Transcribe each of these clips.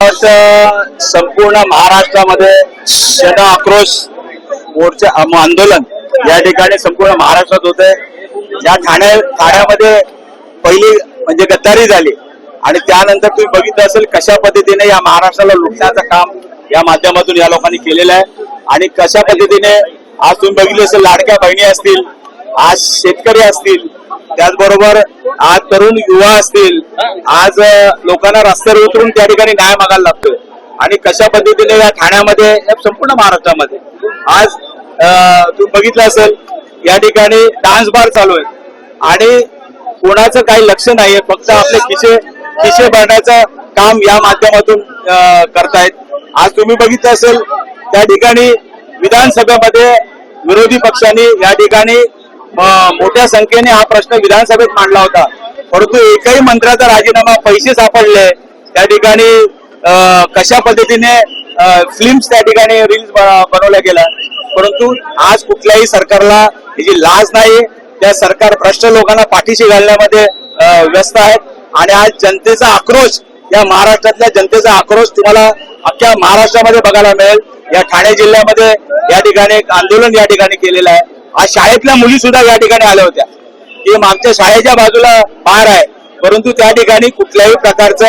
संपूर्ण महाराष्ट्रामध्ये जन आक्रोश मोर्चा आंदोलन या ठिकाणी संपूर्ण महाराष्ट्रात होत आहे या ठाण्या ठाण्यामध्ये पहिली म्हणजे गद्दारी झाली आणि त्यानंतर तुम्ही बघितलं असेल कशा पद्धतीने या महाराष्ट्राला लुटण्याचं काम या माध्यमातून या लोकांनी केलेलं आहे आणि कशा पद्धतीने आज तुम्ही बघितलं असेल लाडक्या बहिणी असतील आज शेतकरी असतील त्याचबरोबर आज तरुण युवा असतील आज लोकांना रस्त्यावर उतरून त्या ठिकाणी न्याय मागायला लागतोय. आणि कशा पद्धतीने या ठाण्यामध्ये संपूर्ण महाराष्ट्रामध्ये आज तू बघितलं असेल या ठिकाणी डान्स बार चालू आहे आणि कोणाचं काही लक्ष नाहीये फक्त आपले खिशे खिशे भरण्याचं काम या माध्यमातून करतायत. आज तुम्ही बघितलं असेल त्या ठिकाणी विधानसभेमध्ये विरोधी पक्षांनी या ठिकाणी मोठ्या संख्येने हा प्रश्न विधानसभेत मांडला होता. परंतु एकही मंत्र्याचा राजीनामा पैसे सापडले. त्या ठिकाणी कशा पद्धतीने फिल्म्स त्या ठिकाणी रील्स बनवल्या गेल्या. परंतु आज कुठल्याही सरकारला त्याची लाज नाही. त्या सरकार भ्रष्ट लोकांना पाठीशी घालण्यामध्ये व्यस्त आहेत. आणि आज जनतेचा आक्रोश या महाराष्ट्रातल्या जनतेचा आक्रोश तुम्हाला अख्ख्या महाराष्ट्रामध्ये बघायला मिळेल. या ठाणे जिल्ह्यामध्ये या ठिकाणी आंदोलन या ठिकाणी केलेलं आहे. आज शाळेतल्या मुली सुद्धा या ठिकाणी आल्या होत्या. की आमच्या शाळेच्या बाजूला बार आहे. परंतु त्या ठिकाणी कुठल्याही प्रकारचं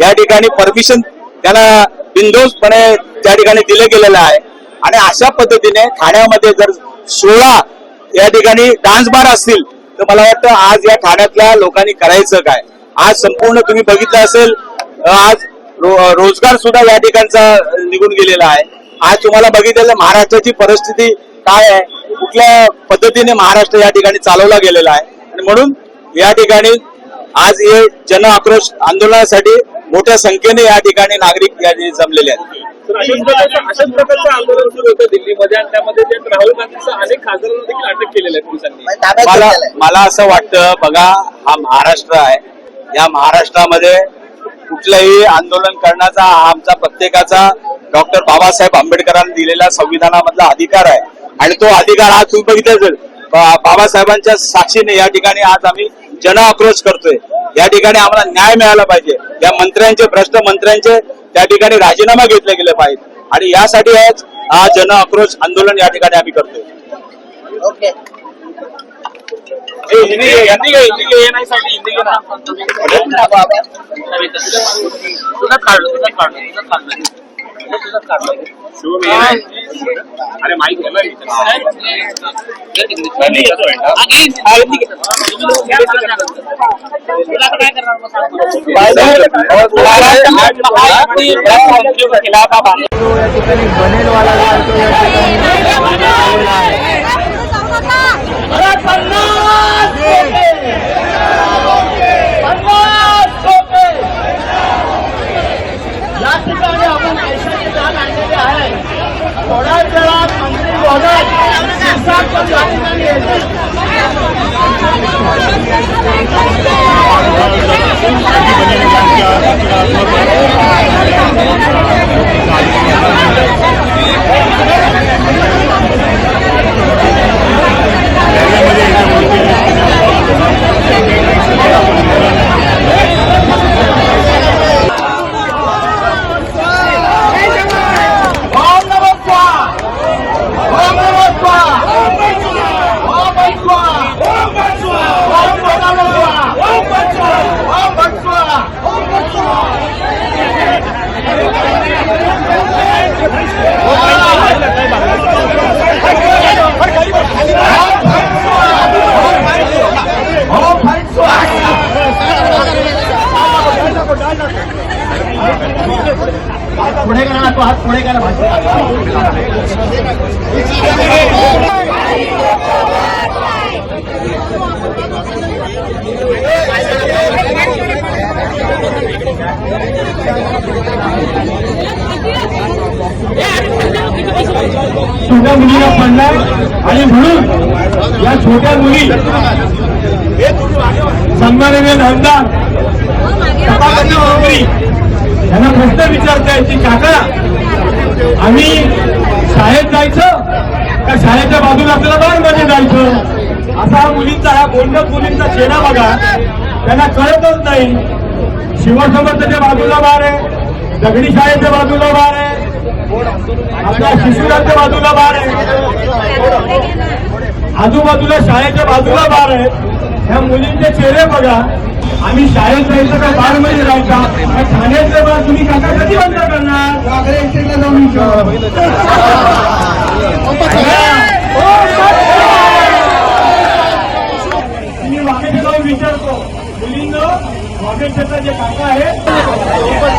या ठिकाणी परमिशन त्यांना बिंदोसपणे त्या ठिकाणी दिलं गेलेलं आहे. आणि अशा पद्धतीने ठाण्यामध्ये जर सोळा या ठिकाणी डान्स बार असतील तर मला वाटतं आज या ठाण्यातल्या लोकांनी करायचं काय? आज संपूर्ण तुम्ही बघितलं असेल आज रो- रोजगार सुद्धा या ठिकाणचा निघून गेलेला आहे. आज तुम्हाला बघितलेलं महाराष्ट्राची परिस्थिती काय आहे? कुठल्या पद्धतीने महाराष्ट्र या ठिकाणी चालवला गेलेला आहे? आणि म्हणून या ठिकाणी आज हे जन आक्रोश आंदोलनासाठी मोठ्या संख्येने या ठिकाणी नागरिक या ठिकाणी जमलेले आहेत. तर अशाच प्रकारचं अशाच प्रकारचं आंदोलन सुरू होतं दिल्लीमध्ये आणि त्यामध्ये जे राहुल गांधीसह अनेक खासदारांना देखील अटक केलेलं आहे पोलिसांनी. मला मला असं वाटतं बघा हा महाराष्ट्र आहे. या महाराष्ट्रामध्ये कुठलंही आंदोलन करण्याचा हा आमचा प्रत्येकाचा डॉक्टर बाबासाहेब आंबेडकरांनी दिलेला संविधानामधला अधिकार आहे. आणि तो अधिकार आज तुम्ही बघितला असेल. बाबासाहेबांच्या साक्षीने या ठिकाणी आज आम्ही जन आक्रोश करतोय. या ठिकाणी आम्हाला न्याय मिळाला पाहिजे. या मंत्र्यांचे भ्रष्ट मंत्र्यांचे त्या ठिकाणी राजीनामा घेतले गेले पाहिजे. आणि यासाठी आज हा जन आक्रोश आंदोलन या ठिकाणी आम्ही करतोय. हिंदी या ठिकाणी बनेलवाला जो आहे तो या ठिकाणी आलेला आहे. या ठिकाणी आपण पैशाची दान आणलेली आहे थोड्याच वेळात मंत्री महोदय शिरसाट पण या ठिकाणी पुढे करा तो हात पुढे करा छोट्या मुलीला पडलाय आणि म्हणून या छोट्या मुली सन्माननीय नामदार सभापती मंत्री यांना प्रश्न विचारताय की काका. आम्ही शाळेत जायचं का शाळेच्या बाजूला आपल्याला बारमध्ये जायचं. असा हा मुलींचा हा बोंडक मुलींचा चेहरा बघा. त्यांना कळतच नाही. शिवसमर्थाच्या बाजूला बार आहे दगडी शाळेच्या बाजूला बार आहे आपल्या शिशुराच्या बाजूला बार आहे. आजूबाजूला शाळेच्या बाजूला बार आहेत ह्या मुलींचे चेहरे बघा. आम्ही शाळेत जायचं का बारमध्ये जायचा ठाण्यातले बार तुम्ही काका कधी बंद करणार? वागळे इस्टेटला जाऊन मी वाघेच्या जाऊन विचारतो. मुलींना वाघेच्या जे काका आहे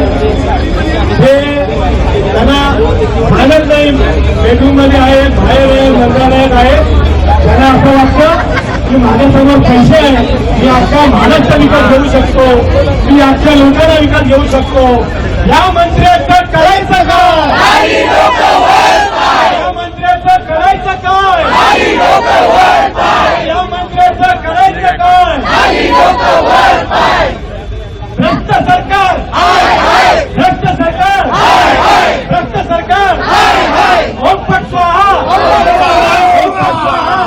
हे त्यांना भानच नाही बेडरूममध्ये आहे बाहेर आहे मंत्रालयात आहे त्यांना असं वाटतं की माझ्यासमोर पैसे आहे मी अख्खा महाराष्ट्र विकास घेऊ शकतो. मी अख्ख्या लोकांना विकास घेऊ शकतो. या मंत्र्याचं करायचं काय या मंत्र्याचं करायचं काय या मंत्र्याचं करायचं काय भ्रष्ट सरकार भ्रष्ट सरकार भ्रष्ट सरकार ओम पट स्वाहा ओम पट स्वाहा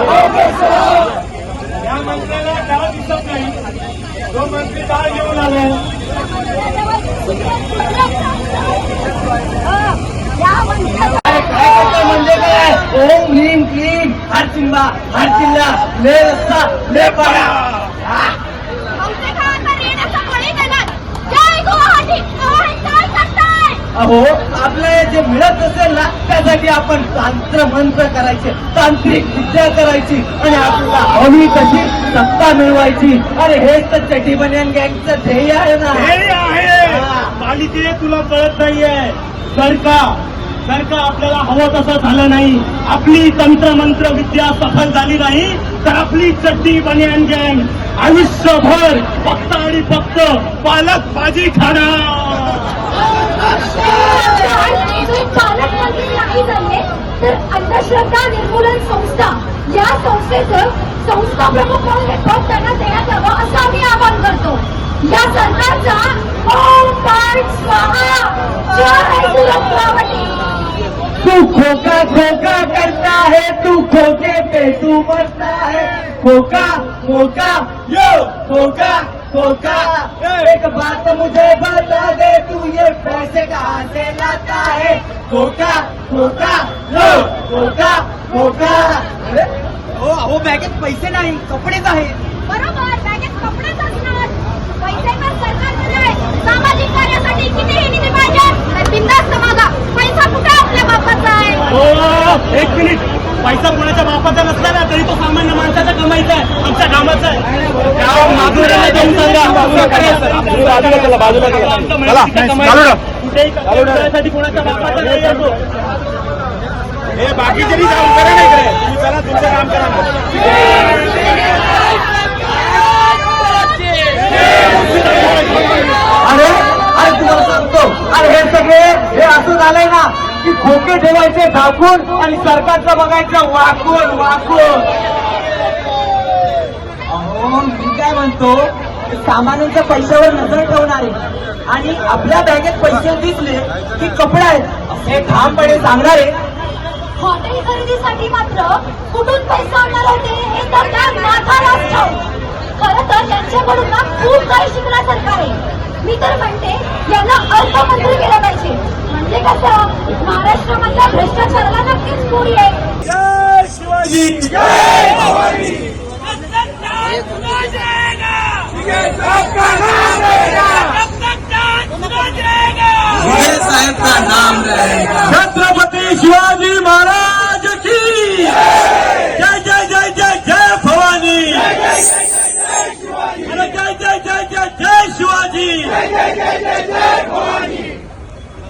या मंत्र्याला डाळ दिसत नाही तो मंत्री डाळ घेऊन आलाय म्हणजे काय ओम ह्रीम क्लीम हर चिंबा हर चिल्ला ले रस्ता ले पाडा अहो आपल्याला जे मिळत असेल ना त्यासाठी आपण तांत्र मंत्र करायचे तांत्रिक विद्या करायची आणि आपल्याला हवी तशी सत्ता मिळवायची. अरे हेच तर चटी बनियन गँगचं ध्येय आहे ना. हे आहे. मालिके तुला कळत नाहीये. जर का जर का आपल्याला हवं तसं झालं नाही आपली तंत्रमंत्र विद्या सफल झाली नाही तर आपली चड्डी बनियान गँग आयुष्यभर फक्त आणि फक्त पालक भाजी खाणार. अंधश्रद्धा निर्मूलन संस्था या संस्थेचं संस्था प्रमुख म्हणून देण्यात यावं असं आम्ही आवाहन करतो या सरकारचा तू खोका खोका करता है, तू खोके पे तू मरता है। खोका खोका यो खोका खोका एक बात मुझे बता दे तू ये पैसे कहाँ से लाता है? खोका खोका यो खोका खोका अरे ओ अहो बॅगेत पैसे नाही कपडेच आहेत. बरोबर बॅगेत कपडेच असणार. पैसे तर सरकारकडे आहे. सामाजिक कार्यासाठी कितीही निधी पाहिजे? तर बिनधास्त मागा पैसा कुठे आपल्या बापाचा आहे? हो एक मिनिट. पैसा कोणाच्या बापाचा नसला ना तरी तो सामान्य माणसाचा कमाईचा आहे. आमच्या कामाचा आहे. माधुरीला जाऊन सांगा. बाजूला चला बाजूला चला. कुठेही कमाईसाठी कोणाच्या बापाचा नाही आहे तो. बाकीचे जाऊन करा नाही करे तुम्ही चला तुमचं काम करा अरे अरे तुम्हाला सांगतो. अरे हे सगळे हे असं झालंय ना की खोके ठेवायचे झाकून आणि सरकारचं बघायचं वाकून वाकून. अहो मी काय म्हणतो सामान्यांच्या पैशावर नजर ठेवणारे आणि आपल्या बॅगेत पैसे दिसले की कपडे आहेत हे ठामपणे सांगणारे. हॉटेल खरेदीसाठी मात्र कुठून पैसे आणणार होते हे तर खरं तर यांच्याकडून ना खूप काही शिकण्यासारखं आहे. मी तर म्हणते यांना अर्थमंत्री केलं पाहिजे. म्हणजे कसं महाराष्ट्रामधल्या भ्रष्टाचाराला नक्कीच पुरी आहे जय शिवाजी जय भवानी. छत्रपती शिवाजी महाराज की जय जय जय जय जय भवानी। जय जय जय जय जय शिवाजी।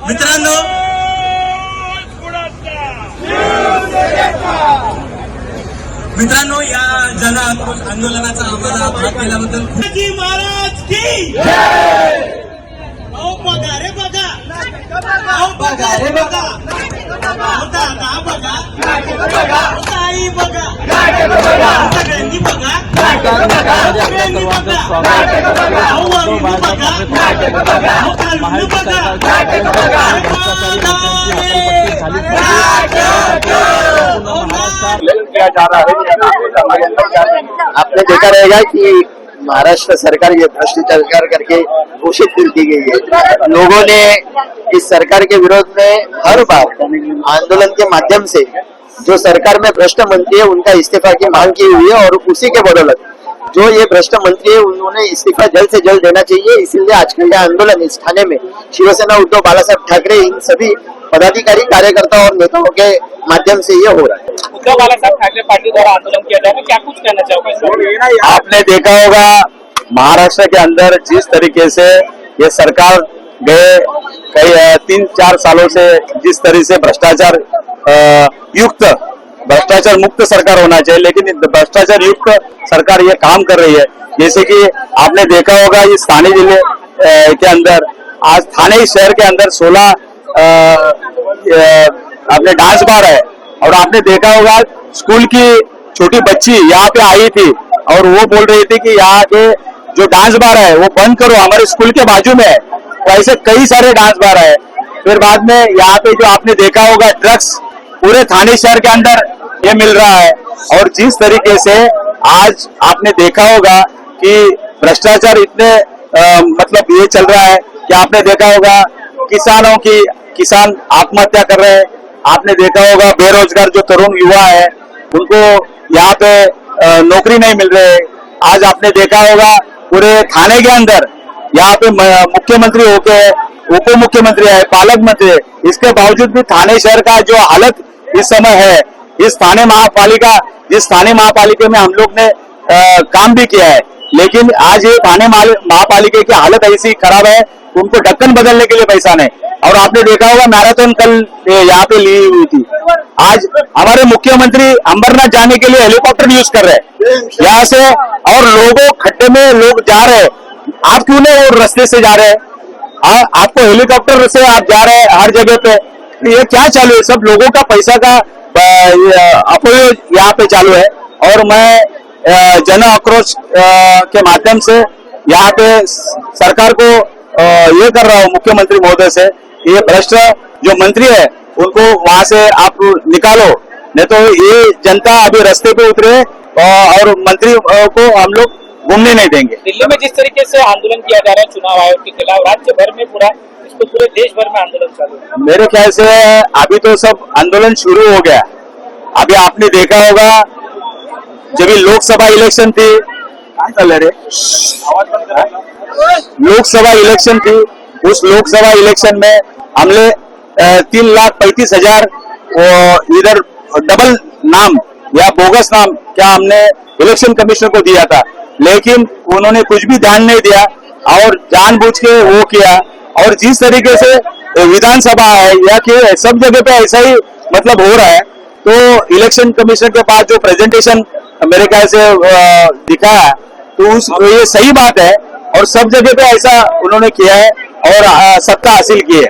मित्रांनो मित्रांनो या जन आंदोलनाचा आम्हाला भाग केल्याबद्दल महाराज की अहो बघा रे बघा. बघा रे बघा. दादा बघा. ताई बघा. सगळ्यांनी किया जा रहा है आपने देखा रहेगा कि महाराष्ट्र सरकार ये भ्रष्टाचार करके घोषित दी गई है। लोगों ने इस सरकार के विरोध में हर बार आंदोलन के माध्यम से जो सरकार में भ्रष्ट मंत्री है, उनका इस्तीफा की मांग की हुई है और उसी के बदौलत जो ये भ्रष्ट मंत्री है, उन्होंने इस्तीफा जल्द से जल्द देना चाहिए। इसीलिए आज का यह आंदोलन इस थाने में शिवसेना उद्धव बाला साहब ठाकरे, इन सभी पदाधिकारी कार्यकर्ता और नेताओं के माध्यम से ये हो रहा है। उद्धव बाला साहब ठाकरे पार्टी द्वारा आंदोलन किया जा रहा है क्या कुछ कहना चाहोगे? आपने देखा होगा महाराष्ट्र के अंदर जिस तरीके से ये सरकार गए कई तीन चार सालों से जिस तरह से भ्रष्टाचार युक्त भ्रष्टाचार मुक्त सरकार होना चाहिए लेकिन भ्रष्टाचार युक्त सरकार ये काम कर रही है। जैसे कि आपने देखा होगा इस थाने ज़िले के अंदर आज थाने शहर के अंदर सोलह अपने डांस बार है और आपने देखा होगा स्कूल की छोटी बच्ची यहाँ पे आई थी और वो बोल रही थी कि यहाँ के जो डांस बार है वो बंद करो हमारे स्कूल के बाजू में है। तो ऐसे कई सारे डांस बार है। फिर बाद में यहाँ पे जो आपने देखा होगा ड्रग्स पूरे थाने शहर के अंदर ये मिल रहा है। और जिस तरीके से आज आपने देखा होगा कि भ्रष्टाचार इतने अ, मतलब ये चल रहा है कि आपने देखा होगा किसानों की किसान आत्महत्या कर रहे हैं। आपने देखा होगा बेरोजगार जो तरुण युवा है उनको यहाँ पे नौकरी नहीं मिल रही है। आज आपने देखा होगा पूरे थाने के अंदर यहाँ पे मुख्यमंत्री होके उप मुख्यमंत्री है पालक मंत्री है। इसके बावजूद भी थाने शहर का जो हालत इस समय है इस थाने महापालिका जिस थाने महापालिका में हम लोग ने अ, काम भी किया है। लेकिन आज ये थाने महापालिका की हालत ऐसी खराब है उनको ढक्कन बदलने के लिए पैसा नहीं। और आपने देखा होगा मैराथन कल यहाँ पे ली हुई थी। आज हमारे मुख्यमंत्री अंबरनाथ जाने के लिए हेलीकॉप्टर यूज़ कर रहे हैं। यहाँ से और लोगों, खड्डे में लोग जा रहे हैं। आप क्यों नहीं वो रस्ते से जा रहे हैं? आपको हेलीकॉप्टर से आप जा रहे हैं हर जगह पे। तो ये क्या चालू है? सब लोगों का पैसा का अपयोग यहाँ पे चालू है। और मैं जन आक्रोश के माध्यम से यहाँ पे सरकार को ये कर रहा हूँ, मुख्यमंत्री महोदय से ये भ्रष्ट जो मंत्री है उनको वहाँ से आप निकालो। नहीं तो ये जनता अभी रास्ते पे उतरे और मंत्री को हम लोग घूमने नहीं देंगे। दिल्ली में जिस तरीके से आंदोलन किया जा रहा है चुनाव आयोग के खिलाफ राज्य भर में पूरा इसको पूरे देश भर में आंदोलन चालू है। मेरे ख्याल से अभी तो सब आंदोलन शुरू हो गया। अभी आपने देखा होगा जब ये लोकसभा इलेक्शन थी काय चाललंय रे? लोकसभा इलेक्शन थी। उस लोकसभा इलेक्शन में हमने तीन लाख पैंतीस हज़ार इधर डबल नाम या बोगस नाम क्या हमने इलेक्शन कमिश्नर को दिया था। लेकिन उन्होंने कुछ भी ध्यान नहीं दिया और जानबूझ के वो किया। और जिस तरीके से विधानसभा है या कि सब जगह पे ऐसा ही मतलब हो रहा है तो इलेक्शन कमिश्नर के पास जो प्रेजेंटेशन मेरे ख्याल से दिखाया तो उस ये सही बात है। और सब जगह पे ऐसा उन्होंने किया है। और अ, सत्ता हासिल की है